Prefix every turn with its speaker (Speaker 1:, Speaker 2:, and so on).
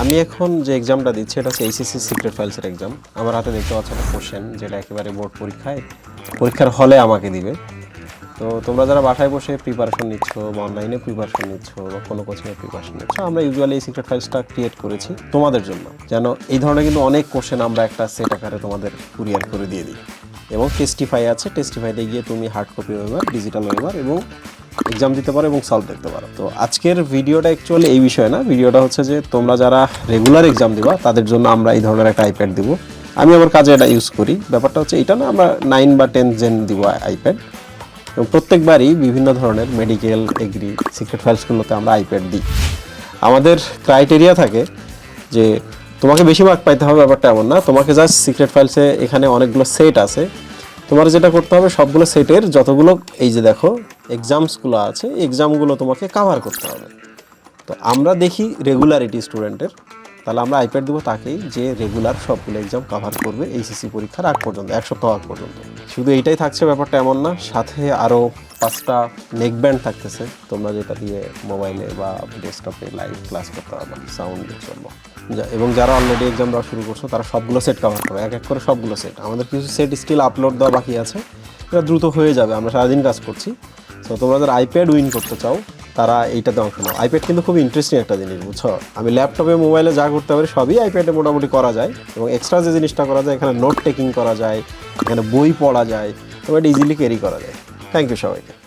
Speaker 1: আমি এখন যে এক্সামটা দিচ্ছি, এটা হচ্ছে এইচএসসি সিক্রেট ফাইলসের এক্সাম আমার হাতে দেখতে পাচ্ছ একটা কোশ্চেন যেটা একেবারে বোর্ড পরীক্ষায়। পরীক্ষার হলে আমাকে দিবে। তো তোমরা যারা বাসায় বসে প্রিপারেশন নিচ্ছ বা অনলাইনে প্রিপারেশন নিচ্ছ বা কোনো কোচিংয়ে প্রিপারেশন নিচ্ছ, আমরা ইউজুয়ালি এই সিক্রেট ফাইলসটা ক্রিয়েট করেছি তোমাদের জন্য। যেন এই ধরনের কিন্তু অনেক কোশ্চেন আমরা একটা সেট আকারে তোমাদের কুরিয়ার করে দিয়ে দিই। এবং টেস্টিফাই আছে টেস্টিফাইতে গিয়ে তুমি হার্ড কপি ওয়েবার ডিজিটাল ওয়েবার এবং এক্সাম দিতে পারো এবং সলভ দেখতে পারো। তো আজকের ভিডিওটা অ্যাকচুয়ালি এই বিষয় না। ভিডিওটা হচ্ছে যে, তোমরা যারা রেগুলার এক্সাম দিবা, তাদের জন্য আমরা এই ধরনের একটা আইপ্যাড দিব। আমি আমার কাজে এটা ইউজ করি। ব্যাপারটা হচ্ছে এটা না, আমরা নাইন বা টেন জেন দিব আইপ্যাড এবং প্রত্যেকবারই বিভিন্ন ধরনের মেডিকেল এগ্রি সিক্রেট ফাইলসগুলোতে আমরা আইপ্যাড দিই। আমাদের ক্রাইটেরিয়া থাকে যে, তোমাকে বেশি মার্ক পাইতে হবে, ব্যাপারটা এমন না। তোমাকে জাস্ট সিক্রেট ফাইলসে এখানে অনেকগুলো সেট আছে। তোমার যেটা করতে হবে, সবগুলো সেটের যতগুলো, এই যে দেখো এক্সামসগুলো আছে এক্সামগুলো তোমাকে কাভার করতে হবে। তো আমরা দেখি রেগুলারিটি স্টুডেন্টের তাহলে আমরা আইপ্যাড দেবো তাকেই, যে রেগুলার সবগুলো এক্সাম কাভার করবে, এইচএসসি পরীক্ষার আগ পর্যন্ত, এক সপ্তাহ আগ পর্যন্ত। শুধু এইটাই থাকছে ব্যাপারটা এমন না, সাথে আরও পাঁচটা নেক ব্যান্ড থাকতেছে, তোমরা যেটা দিয়ে মোবাইলে বা ডেস্কটপে লাইভ ক্লাস করতে পারবে জন্য যা- এবং যারা অলরেডি এক্সাম দেওয়া শুরু করছ, তারা সবগুলো সেট কভার করবে, এক এক করে সবগুলো সেট আমাদের কিছু সেট স্টিল আপলোড দেওয়া বাকি আছে, এটা দ্রুত হয়ে যাবে, আমরা সারাদিন কাজ করছি। তো তোমরা যারা আইপ্যাড উইন করতে চাও, তারা এইটাতে অংশ নাও। আইপ্যাড কিন্তু খুব ইন্টারেস্টিং একটা জিনিস, বুঝছ? আমি ল্যাপটপে মোবাইলে যা করতে পারি, সবই আইপ্যাডে মোটামুটি করা যায়। এবং এক্সট্রা যে জিনিসটা করা যায়, এখানে নোট টেকিং করা যায়, এখানে বই পড়া যায় তো এটা ইজিলি ক্যারি করা যায়। থ্যাংক ইউ সবাইকে